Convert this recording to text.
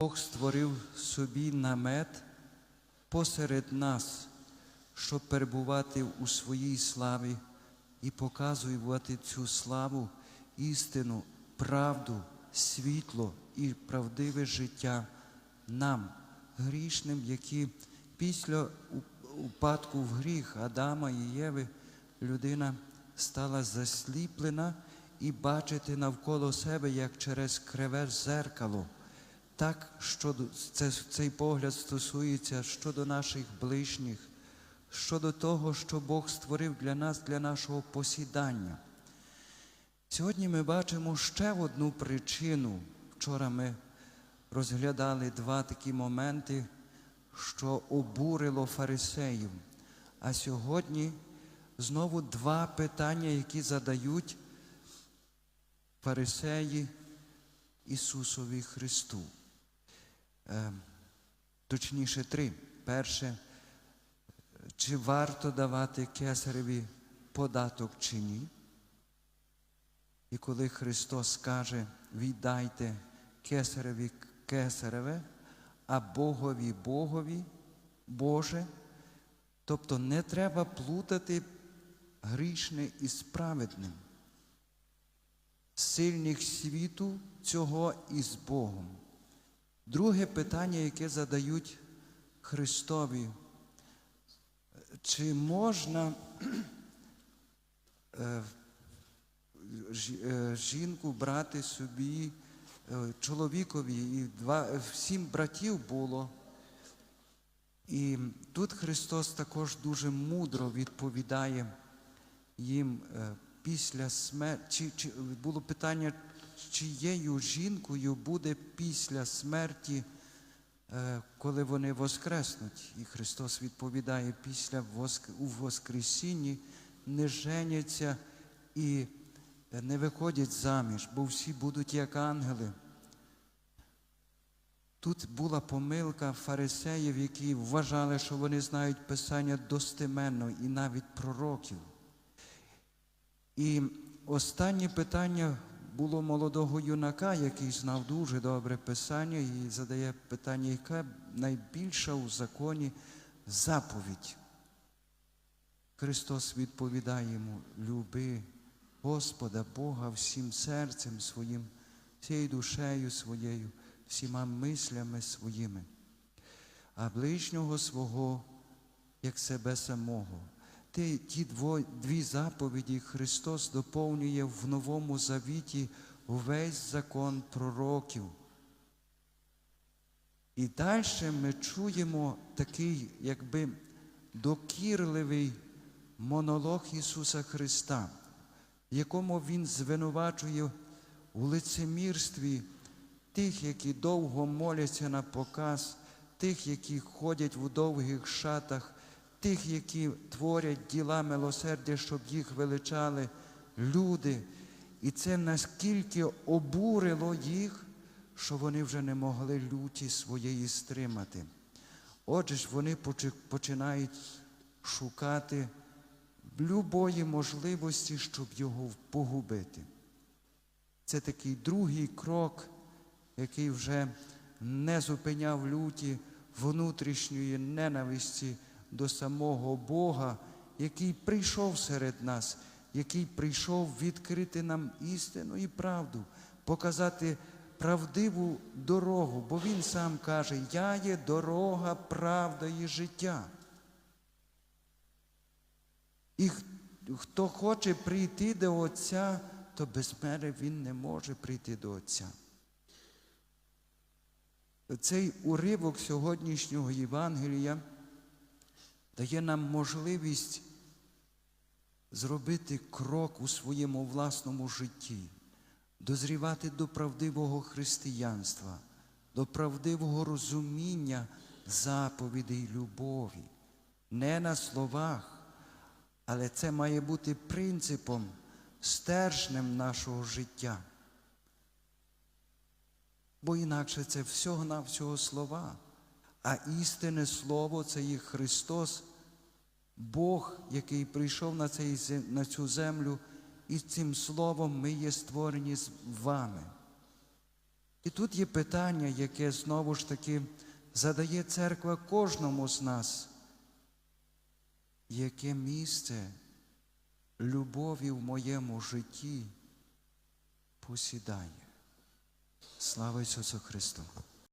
Бог створив собі намет посеред нас, щоб перебувати у своїй славі і показувати цю славу, істину, правду, світло і правдиве життя нам, грішним, які після упадку в гріх Адама і Єви людина стала засліплена і бачити навколо себе, як через криве зеркало. Так, щодо, це, цей погляд стосується щодо наших ближніх, щодо того, що Бог створив для нас, для нашого посідання. Сьогодні ми бачимо ще одну причину. Вчора ми розглядали два такі моменти, що обурило фарисеїв. А сьогодні знову два питання, які задають фарисеї Ісусові Христу. Е, точніше, три. Перше, чи варто давати кесареві податок чи ні? І коли Христос каже, віддайте кесареві кесареве, а Богові Богові, Боже, тобто не треба плутати грішне із праведним, сильних світу цього із Богом. Друге питання, яке задають Христові, чи можна е, е, жінку брати собі, е, чоловікові, і два, е, сім братів було. І тут Христос також дуже мудро відповідає їм після смерті. Чи, чи, було питання, чиєю жінкою буде після смерті, е, коли вони воскреснуть. І Христос відповідає, після воск... у Воскресінні не женяться і не виходять заміж, бо всі будуть як ангели. Тут була помилка фарисеїв, які вважали, що вони знають Писання достеменно і навіть пророків. І останнє питання було молодого юнака, який знав дуже добре Писання, і задає питання, яка найбільша у законі заповідь. Христос відповідає йому: люби Господа Бога всім серцем своїм, всією душею своєю, всіма мислями своїми, а ближнього свого як себе самого. Ті, ті дво, дві заповіді Христос доповнює в Новому Завіті увесь закон пророків. І далі ми чуємо такий, якби докірливий монолог Ісуса Христа, якому Він звинувачує у лицемірстві тих, які довго моляться на показ, тих, які ходять в довгих шатах, тих, які творять діла милосердя, щоб їх величали люди. І це наскільки обурило їх, що вони вже не могли люті своєї стримати. Отже ж, вони починають шукати любої можливості, щоб його погубити. Це такий другий крок, який вже не зупиняв люті внутрішньої ненависті до самого Бога, який прийшов серед нас, який прийшов відкрити нам істину і правду, показати правдиву дорогу, бо Він сам каже, я є дорога, правда і життя. І хто хоче прийти до Отця, то без мене він не може прийти до Отця. Цей уривок сьогоднішнього Євангелія дає нам можливість зробити крок у своєму власному житті, дозрівати до правдивого християнства, до правдивого розуміння заповідей любові. Не на словах, але це має бути принципом, стержнем нашого життя. Бо інакше це всього-навсього слова. А істинне слово це є Христос, Бог, який прийшов на, цей, на цю землю, і цим словом ми є створені з вами. І тут є питання, яке знову ж таки задає церква кожному з нас. Яке місце любові в моєму житті посідає? Слава Ісусу Христу!